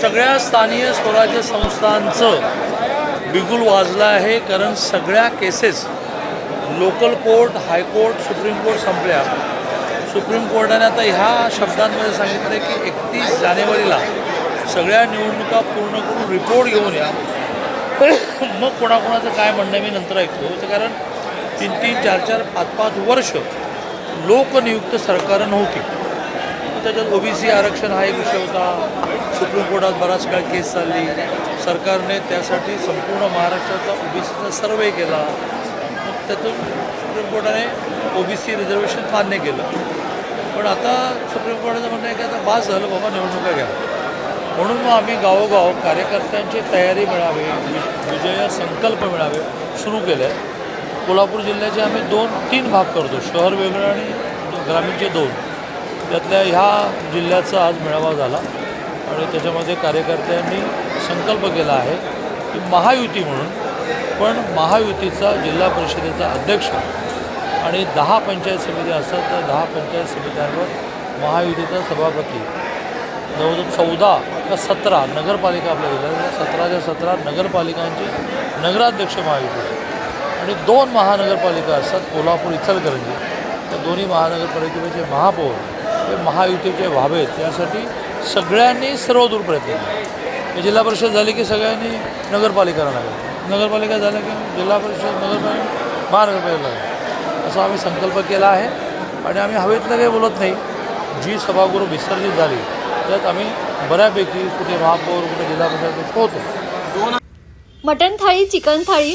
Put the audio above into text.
सगळ्या स्थानीय स्वराज्य संस्थांचं बिगुल वाजलं आहे कारण सगळ्या cases local court high court supreme court संपल्या. सुप्रीम कोर्टाने आता ह्या शब्दांमध्ये सांगितलं की एकतीस जानेवारीला सगळ्या निवडणुका पूर्ण करून रिपोर्ट घेऊन या. मग कोणाकोणाचं काय म्हणणं मी नंतर ऐकतो. तर कारण तीन तीन चार चार पाच पाच वर्ष लोकनियुक्त सरकारं नव्हती. त्याच्यात ओबीसी आरक्षण हा एक विषय होता. सुप्रीम कोर्टात बराच काळ केस चालली. सरकारने त्यासाठी संपूर्ण महाराष्ट्राचा ओबीसीचा सर्वे केला. मग त्यातून सुप्रीम कोर्टाने ओबीसी रिझर्वेशन मान्य केलं. पण आता सुप्रीम कोर्टाचं म्हणणं आहे की आता बास झालं बाबा निवडणुका घ्या. म्हणून मग आम्ही गावोगाव कार्यकर्त्यांची तयारी मिळावी विजय संकल्प मिळावे सुरू केले. आहे कोल्हापूर जिल्ह्याचे आम्ही दोन तीन भाग करतो. शहर वेगळं आणि ग्रामीणचे दोन. त्यातल्या ह्या जिल्ह्याचा आज मेळावा झाला आणि त्याच्यामध्ये कार्यकर्त्यांनी संकल्प केला आहे की महायुती म्हणून पण महायुतीचा जिल्हा परिषदेचा अध्यक्ष आणि दहा पंचायत समिती असतात तर दहा पंचायत समित्यांवर महायुतीचा सभापती. जवळजवळ चौदा का सतरा नगरपालिका आपल्या जिल्ह्यात सतराच्या सतरा नगरपालिकांचे नगराध्यक्ष महायुतीचे आणि दोन महानगरपालिका असतात कोल्हापूर इचलकरंजी. त्या दोन्ही महानगरपालिकेचे महापौर ते महायुतीचे व्हावेत यासाठी सगळ्यांनी सर्वदूर प्रयत्न केले. जिल्हा परिषद झाली की सगळ्यांनी नगरपालिका लागेल. नगरपालिका झाल्या की जिल्हा परिषद नगरपालिका महानगरपालिका लागेल. असा आम्ही संकल्प केला आहे. आणि आम्ही हवेतलं काही बोलत नाही. जी सभागृह विसर्जित झाली त्यात आम्ही बऱ्यापैकी कुठे महापौर कुठे जिल्हा परिषद होतो. Mutton thali chicken thali